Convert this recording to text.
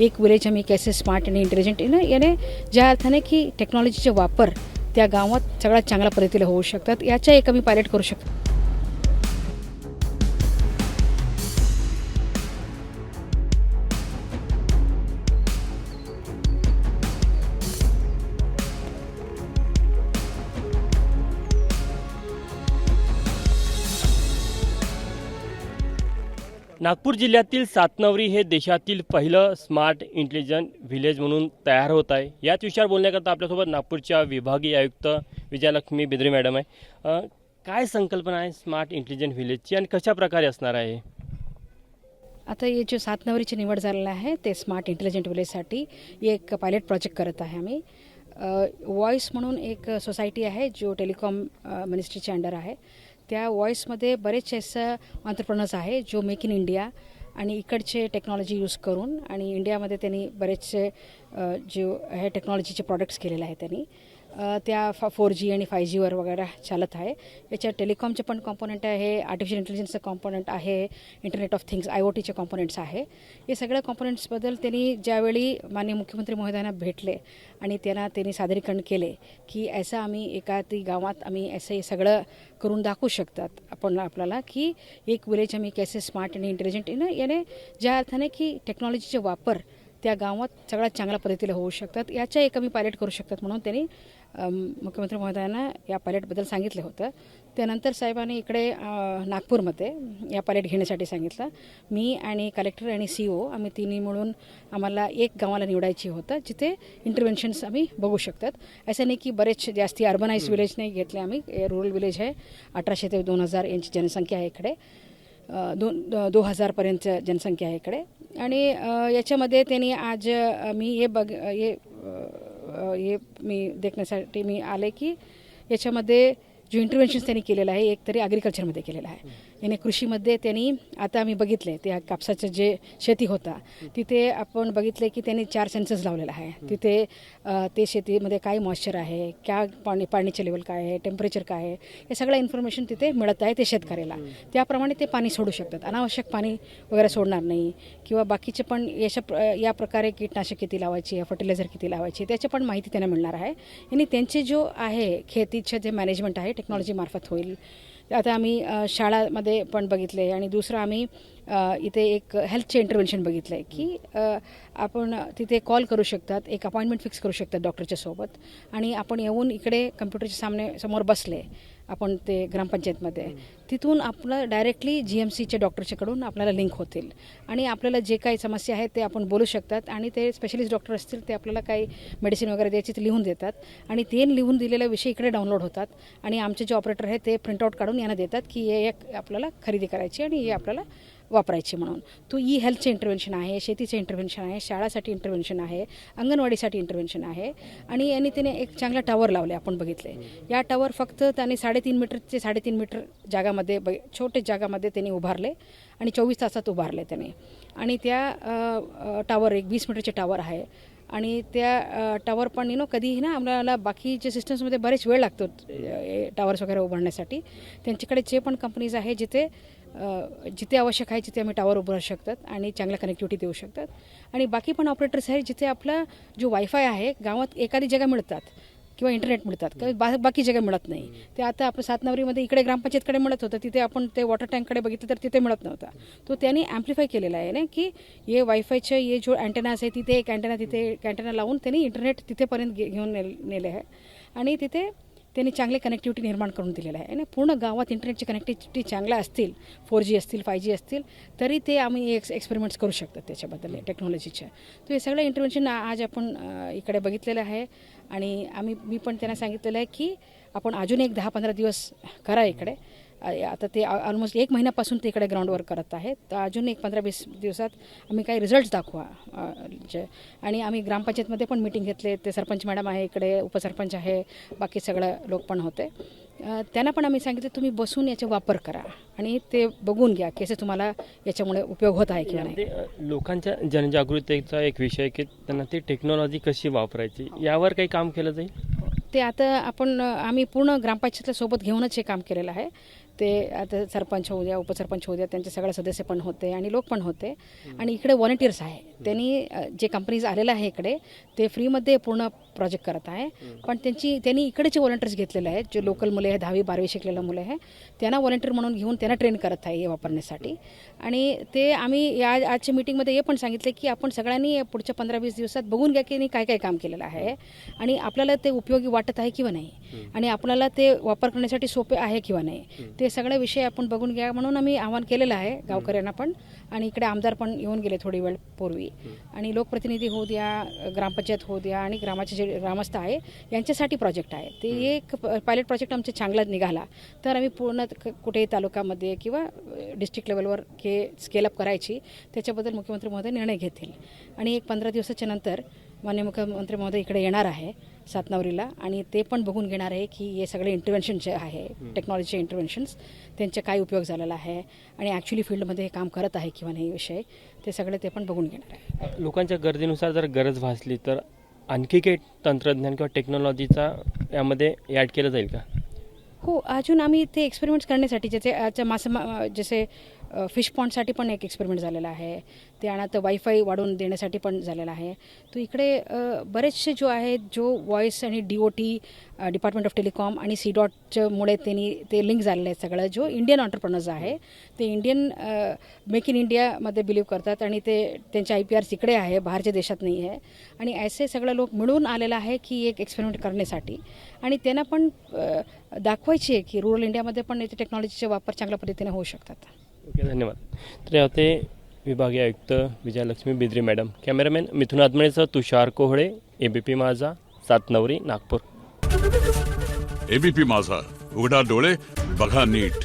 एक विलेज आम्ही कैसे स्मार्ट आणि इंटेलिजंट ना याने ज्या अर्थाने की टेक्नॉलॉजीचे वापर त्या गावात सगळ्यात चांगल्या पद्धतीने होऊ शकतात याच्या एक आम्ही पायलट करू शकतो. नागपूर जिल्ह्यातील सातनवरी हे देशातील पहिलं स्मार्ट इंटेलिजंट व्हिलेज म्हणून तयार होत आहे. याच विषयावर बोलण्याकरता आपल्यासोबत नागपूरच्या विभागीय आयुक्त विजयलक्ष्मी बिद्री मॅडम आहे. काय संकल्पना आहे स्मार्ट इंटेलिजंट व्हिलेजची आणि कशा प्रकारे असणार आहे? आता हे जे सात नवरीची निवड झालेलं आहे ते स्मार्ट इंटेलिजंट विलेजसाठी एक पायलट प्रोजेक्ट करत आहे आम्ही. वॉईस म्हणून एक सोसायटी आहे जो टेलिकॉम मिनिस्ट्रीच्या अंडर आहे. त्या वॉईसमध्ये बरेचसे असं ऑन्टरप्रनर्स आहे जो मेक इन इंडिया आणि इकडचे टेक्नॉलॉजी यूज करून आणि इंडियामध्ये त्यांनी बरेचसे जे हे टेक्नॉलॉजीचे प्रॉडक्ट्स केलेले आहेत त्यांनी. त्या फा फोर जी आणि फाय जीवर वगैरे चालत आहे. याच्यात टेलिकॉमचे पण कॉम्पोनंट आहे आर्टिफिशियल इंटेलिजन्सचं कॉम्पोनंट आहे internet of things I O टीचे कॉम्पोनंट्स आहे. हे सगळ्या कॉम्पोनंट्सबद्दल त्यांनी ज्यावेळी माननीय मुख्यमंत्री महोदयांना भेटले आणि त्यांना त्यांनी सादरीकरण केले की असं आम्ही एका ती गावात आम्ही असं हे सगळं करून दाखवू शकतात आपण आपल्याला की एक विलेज आम्ही कैसे स्मार्ट आणि इंटेलिजंट याने ज्या अर्थाने की टेक्नॉलॉजीचे वापर त्या गावात सगळ्यात चांगल्या पद्धतीने होऊ शकतात. याच्या एक आम्ही पायलट करू शकतात म्हणून त्यांनी मुख्यमंत्री महोदयांना या पायलटबद्दल सांगितलं होतं. त्यानंतर साहेबांनी इकडे नागपूरमध्ये या पायलट घेण्यासाठी सांगितलं. मी आणि कलेक्टर आणि सी ओ आम्ही तिन्ही मिळून आम्हाला एक गावाला निवडायची होतं जिथे इंटरव्हेन्शन्स आम्ही बघू शकतात. असं नाही की बरेच जास्ती अर्बनाइज विलेज नाही घेतले आम्ही. रुरल विलेज आहे अठराशे ते दोन हजार यांची जनसंख्या आहे इकडे. दोन दो- दो हजारपर्यंत जनसंख्या आहे इकडे. आणि याच्यामध्ये त्यांनी आज मी हे बघ हे हे मी देखण्यासाठी मी आले की याच्यामध्ये जो इंटरव्हेन्शन त्यांनी केलेलं आहे एक तरी ॲग्रिकल्चरमध्ये केलेलं आहे. याने कृषीमध्ये त्यांनी आता आम्ही बघितले त्या कापसाचं जे शेती होता तिथे आपण बघितले की त्यांनी चार सेन्सस लावलेला आहे. तिथे ते शेतीमध्ये काय मॉइश्चर आहे क्या पाणी पाणीचे लेवल काय आहे टेम्परेचर काय आहे हे सगळं इन्फॉर्मेशन तिथे मिळत आहे ते शेतकऱ्याला. त्याप्रमाणे ते पाणी सोडू शकतात. अनावश्यक पाणी वगैरे सोडणार नाही किंवा बाकीचे पण याशा प्र- या प्रकारे कीटनाशक किती लावायची फर्टिलायझर किती लावायची त्याची पण माहिती त्यांना मिळणार आहे. आणि त्यांचे जो आहे खेतीचे जे मॅनेजमेंट आहे टेक्नॉलॉजीमार्फत होईल. आता आम्ही शाळामध्ये पण बघितले आणि दुसरं आम्ही इथे एक हेल्थचे इंटरव्हेन्शन बघितलं आहे की आपण तिथे कॉल करू शकतात एक अपॉइंटमेंट फिक्स करू शकतात डॉक्टरच्या सोबत. आणि आपण येऊन इकडे कम्प्युटरच्या सामने समोर बसले आपण ते ग्रामपंचायतमध्ये तिथून आपलं डायरेक्टली जी एम सीच्या डॉक्टरच्याकडून आपल्याला लिंक होतील. आणि आपल्याला जे काही समस्या आहेत ते आपण बोलू शकतात आणि ते स्पेशलिस्ट डॉक्टर असतील ते आपल्याला काही मेडिसिन वगैरे द्यायची ते लिहून देतात. आणि ते लिहून दिलेल्या विषय इकडे डाउनलोड होतात. आणि आमचे जे ऑपरेटर आहेत ते प्रिंटआउट काढून यांना देतात की हे एक आपल्याला खरेदी करायची आणि हे आपल्याला वापरायची म्हणून. तो ई हेल्थचे इंटरव्हेन्शन आहे शेतीचे इंटरव्हेन्शन आहे शाळासाठी इंटरव्हेन्शन आहे अंगणवाडीसाठी इंटरव्हेन्शन आहे आणि यांनी त्याने एक चांगला टावर लावले आपण बघितले. या टावर फक्त त्याने साडेतीन मीटरचे साडेतीन मीटर जागामध्ये ब छोटे जागामध्ये त्यांनी उभारले आणि चोवीस तासात उभारले त्याने. आणि त्या टावर एक वीस मीटरचे टावर आहे. आणि त्या टॉवर टावर पण यु नो कधीही ना आपल्याला बाकीच्या सिस्टम्समध्ये बरेच वेळ लागतो टावर्स वगैरे उभारण्यासाठी. त्यांच्याकडे जे पण कंपनीज आहे जिथे जिथे आवश्यक आहे जिथे आम्ही टावर उभारू शकतात आणि चांगल्या कनेक्टिव्हिटी देऊ शकतात. आणि बाकी पण ऑपरेटर्स आहेत जिथे आपला जो वायफाय आहे गावात एखादी जगा मिळतात किंवा इंटरनेट मिळतात. बा बाकी जगा मिळत नाही. ते आता आपण सातनवरीमध्ये इकडे ग्रामपंचायतकडे मिळत होतं. तिथे आपण ते वॉटर टँककडे बघितलं तर तिथे मिळत नव्हता. तो त्यांनी ॲम्प्लिफाय केलेला आहे ना की हे वायफायचे हे जो अँटेनास आहे तिथे एक अँटेना तिथे एक अँटेना लावून त्यांनी इंटरनेट तिथेपर्यंत घे घेऊन नेले आहे. आणि तिथे त्यांनी चांगली कनेक्टिव्हिटी निर्माण करून दिलेलं आहे आणि पूर्ण गावात इंटरनेटची कनेक्टिव्हिटी चांगल्या असतील फोर जी असतील फाय जी असतील तरी ते आम्ही एक्स एक्सपेरिमेंट्स करू शकतात त्याच्याबद्दल टेक्नॉलॉजीच्या तर हे सगळं इंटरव्हेन्शन आज आपण इकडे बघितलेलं आहे आणि आम्ही मी पण त्यांना सांगितलेलं आहे की आपण अजून एक दहा पंधरा दिवस करा इकडे. आता ते ऑलमोस्ट एक महिन्यापासून ते इकडे ग्राउंडवर करत आहेत. तर अजून एक पंधरा वीस दिवसात आम्ही काही रिझल्ट दाखवा. जे आणि आम्ही ग्रामपंचायतमध्ये पण मिटिंग घेतले. ते सरपंच मॅडम आहे इकडे उपसरपंच आहे बाकी सगळं लोक पण होते. त्यांना पण आम्ही सांगितलं तुम्ही बसून याचा वापर करा आणि ते बघून घ्या की असं तुम्हाला याच्यामुळे उपयोग होत आहे किंवा नाही. अ, लोकांच्या जनजागृतीचा एक विषय की त्यांना ती टेक्नॉलॉजी कशी वापरायची? यावर काही काम केलं जाईल? ते आता आपण आम्ही पूर्ण ग्रामपंचायतला सोबत घेऊनच हे काम केलेलं आहे. ते आता सरपंच होऊ द्या उपसरपंच होऊ द्या त्यांचे सगळे सदस्य पण होते आणि लोक पण होते. आणि इकडे व्हॉलेंटियर्स आहे. त्यांनी जे कंपनीज आलेलं आहे इकडे ते फ्रीमध्ये पूर्ण प्रोजेक्ट करत आहे. पण त्यांची त्यांनी इकडेचे व्हॉलेंटियर्स घेतलेले आहेत. जे लोकल मुले आहे दहावी बारावी शिकलेले मुले आहे त्यांना व्हॉलेंटियर म्हणून घेऊन त्यांना ट्रेन करत आहे हे वापरण्यासाठी. आणि ते आम्ही या आजच्या मीटिंगमध्ये हे पण सांगितले की आपण सगळ्यांनी पुढच्या पंधरा वीस दिवसात बघून घ्या की काय काय काम केलेलं आहे. आणि आपल्याला ते उपयोगी वाटत आहे किंवा नाही. आणि आपल्याला ते वापर करण्यासाठी सोपे आहे किंवा नाही. ते सगळे विषय आपण बघून घ्या म्हणून आम्ही आवाहन केलेलं आहे गावकऱ्यांना पण. आणि इकडे आमदार पण येऊन गेले थोडी वेळ पूर्वी. आणि लोकप्रतिनिधी होऊ द्या ग्रामपंचायत होऊ द्या आणि ग्रामाचे जे ग्रामस्थ आहे यांच्यासाठी प्रोजेक्ट आहे. ते एक पायलट प्रोजेक्ट आमचा चांगला निघाला. तर आम्ही पूर्ण क- कुठेही तालुक्यामध्ये किंवा डिस्ट्रिक्ट लेवलवर के स्केलअप करायची. त्याच्याबद्दल मुख्यमंत्री महोदय निर्णय घेतील. आणि एक पंधरा दिवसाच्या नंतर मान्य मुख्यमंत्री महोदय इकडे येणार आहे सातनावरीला. आणि ते पण बघून घेणार आहे की हे सगळे इंटरव्हेन्शन जे आहे टेक्नॉलॉजीचे इंटरव्हेन्शन्स त्यांचे काय उपयोग झालेला आहे. आणि ॲक्च्युली फील्डमध्ये हे काम करत आहे किंवा नाही विषय ते सगळे ते पण बघून घेणार आहे. लोकांच्या गरजेनुसार जर गरज भासली तर आणखी काही तंत्रज्ञान किंवा टेक्नॉलॉजीचा यामध्ये ॲड केलं जाईल का? हो अजून आम्ही ते एक्सपेरिमेंट्स करण्यासाठी ज्याचे आजच्या मासे मा- जसे फिश पॉन्डसाठी पण एक एक्सपेरिमेंट झालेला आहे. ते वायफाय वाढवून देण्यासाठी पण झालेला आहे. तो इकडे बरेचसे जो आहे जो व्हॉइस आणि D O T department of telecom आणि सी डॉटच्यामुळे त्यांनी ते लिंक झालेलं आहे सगळं. जो इंडियन ऑन्टरप्रनर्स आहे ते इंडियन मेक इन इंडियामध्ये बिलीव्ह करतात आणि ते त्यांचे आय पी आर इकडे आहे बाहेरच्या देशात नाही आहे. आणि असे सगळे लोक मिळून आलेलं आहे की एक एक्सपेरिमेंट करण्यासाठी. आणि त्यांना पण दाखवायची आहे की रुरल इंडियामध्ये पण याचे टेक्नॉलॉजीचे वापर चांगल्या पद्धतीने होऊ शकतात. ओके धन्यवाद. तर या होते विभागीय आयुक्त विजयलक्ष्मी बिद्री मॅडम कॅमेरामॅन मिथुन आत्मणेसह तुषार कोहळे एबीपी माझा सातनवरी नागपूर. एबीपी माझा उघडा डोळे बघा नीट.